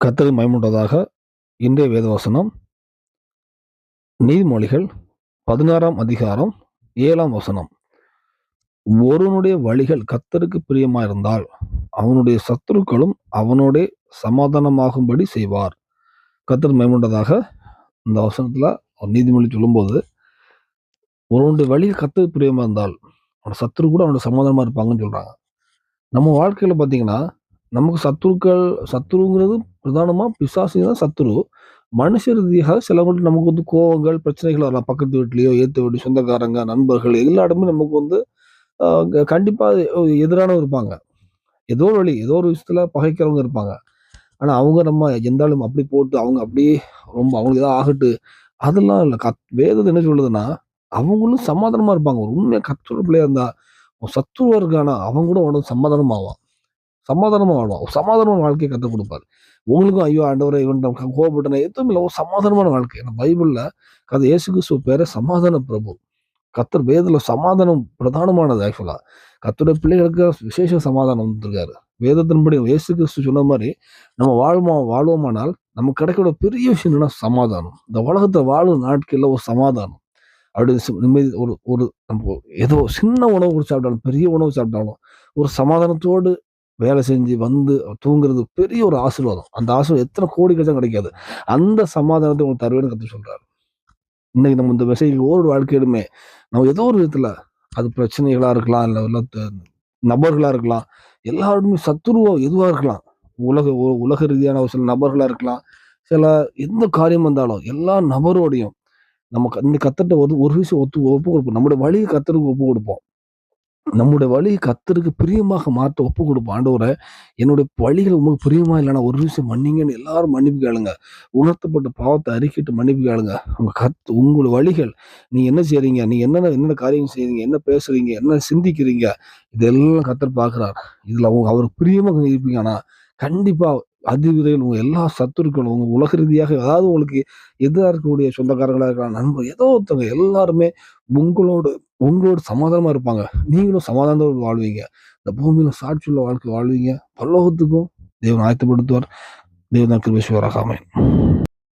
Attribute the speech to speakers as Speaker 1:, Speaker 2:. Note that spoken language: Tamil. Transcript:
Speaker 1: கர்த்தரை மயமுண்டதாக இன்றைய வேதவசனம். நீதிமொழிகள் பதினாறாம் அதிகாரம் ஏழாம் வசனம். ஒருவனுடைய வழிகள் கத்தருக்கு பிரியமாயிருந்தால் அவனுடைய சத்துருக்களும் அவனோட சமாதானமாகும்படி செய்வார். கத்தர் மயமுண்டதாக இந்த வசனத்தில் அவர் நீதிமொழி சொல்லும்போது ஒருவனுடைய வழியில் கத்தருக்கு பிரியமாக இருந்தால் அவனோட சத்துரு கூட அவனோட சமாதானமாக இருப்பாங்கன்னு சொல்கிறாங்க நம்ம வாழ்க்கையில் பார்த்தீங்கன்னா நமக்கு சத்துருக்கள் சத்துருங்கிறது பிரதானமாக பிசாசு தான் சத்துரு. மனுஷ ரீதியாக சிலவங்களுக்கு நமக்கு வந்து கோவங்கள் பிரச்சனைகள் வரலாம். பக்கத்து வீட்லேயோ ஏத்து வீட்டு சொந்தக்காரங்க நண்பர்கள் எல்லா இடமும் நமக்கு வந்து கண்டிப்பாக க- எதிரானவங்க இருப்பாங்க. ஏதோ ஒரு வழி ஏதோ ஒரு விஷயத்தில் பகைக்கிறவங்க இருப்பாங்க. ஆனால் அவங்க நம்ம எந்தாலும் அப்படி போட்டு அவங்க அப்படியே ரொம்ப அவங்களுக்கு ஏதாவது ஆகட்டு அதெல்லாம் இல்லை. கத் வேதத்தை என்ன சொல்லுதுன்னா அவங்களும் சமாதானமாக இருப்பாங்க. ஒரு உண்மையா கத்தோட இருந்தால் ஒரு சத்துருவா இருக்கானா அவங்க கூட உனக்கு சமாதானமாவான். சமாதானமாக வாழ்வான். சமாதானமான வாழ்க்கையை கற்றுக் கொடுப்பாரு. உங்களுக்கும் ஐயோ ஆண்டவரை இவன் கோபப்பட்டன எதுவும் இல்லை. ஒரு சமாதானமான வாழ்க்கை. ஏன்னா பைபிளில் கதை இயேசு கிறிஸ்துவ பேரை சமாதான பிரபு. கத்தர் வேதத்தில் சமாதானம் பிரதானமானது ஆக்சுவலாக கத்தருடைய பிள்ளைகளுக்கு விசேஷ சமாதானம் வந்துருக்காரு. வேதத்தின்படி இயேசு கிறிஸ்து சொன்ன மாதிரி நம்ம வாழ்வோம் வாழ்வோமானால் நமக்கு கிடைக்கிற பெரிய விஷயம் என்னன்னா சமாதானம். இந்த உலகத்தில் வாழும் நாட்களில் ஒரு சமாதானம். அப்படி நிம்மதி ஒரு ஒரு நம்ம ஏதோ சின்ன உணவு கூட சாப்பிட்டாலும் பெரிய உணவு சாப்பிட்டாலும் ஒரு சமாதானத்தோடு வேலை செஞ்சு வந்து தூங்குறது பெரிய ஒரு ஆசீர்வாதம். அந்த ஆசீர்வாதம் எத்தனை கோடி கட்சம் கிடைக்காது. அந்த சமாதானத்தை உங்களுக்கு தருவேன்னு கற்று சொல்றாரு. இன்னைக்கு நம்ம இந்த விசைகள் ஒவ்வொரு வாழ்க்கையிலுமே நம்ம ஏதோ ஒரு விதத்துல அது பிரச்சனைகளா இருக்கலாம் இல்லை இல்ல நபர்களா இருக்கலாம் எல்லாருமே சத்துருவம் எதுவா இருக்கலாம். உலக உ- உலக ரீதியான ஒரு சில நபர்களா இருக்கலாம். சில எந்த காரியம் வந்தாலும் எல்லா நபரோடையும் நம்ம க- இந்த கத்தட்ட ஒரு ஒரு விஷயம் ஒத்து ஒப்பு கொடுப்போம். நம்முடைய வழியை கத்தருக்கு ஒப்பு கொடுப்போம். நம்முடைய வழியை கத்தருக்கு பிரியமாக மாற்ற ஒப்பு கொடுப்போம். ஆண்டவரை என்னுடைய வழிகள் உங்களுக்கு பிரியமா இல்லைன்னா ஒரு விஷயம் மன்னிங்கன்னு எல்லாரும் மன்னிப்பு கேளுங்க. உணர்த்தப்பட்ட பாவத்தை அறிக்கிட்டு மன்னிப்பு கேளுங்க. உங்க கத் உங்களோட வழிகள் நீ என்ன செய்றீங்க? நீ என்னென்ன என்னென்ன காரியம் செய்றீங்க? என்ன பேசுறீங்க? என்ன சிந்திக்கிறீங்க? இதெல்லாம் கத்தர் பார்க்குறார். இதில் அவங்க அவருக்கு பிரியமாக இருப்பீங்கன்னா கண்டிப்பாக கண்டிப்பா உங்கள் உங்க எல்லா சத்துருக்களும் உங்க உலக ரீதியாக ஏதாவது உங்களுக்கு எதிராக இருக்கக்கூடிய சொந்தக்காரங்களா இருக்கலாம் நண்பர் ஏதோ ஒருத்தவங்க எல்லாருமே உங்களோட உங்களோட சமாதானமாக இருப்பாங்க. நீங்களும் சமாதானத்தோடு வாழ்வீங்க. இந்த பூமியில சாட்சியுள்ள வாழ்க்கை வாழ்வீங்க. பல்லோகத்துக்கும் தேவன் ஆயத்தப்படுத்துவார். தேவன் கிருபேஸ்வராக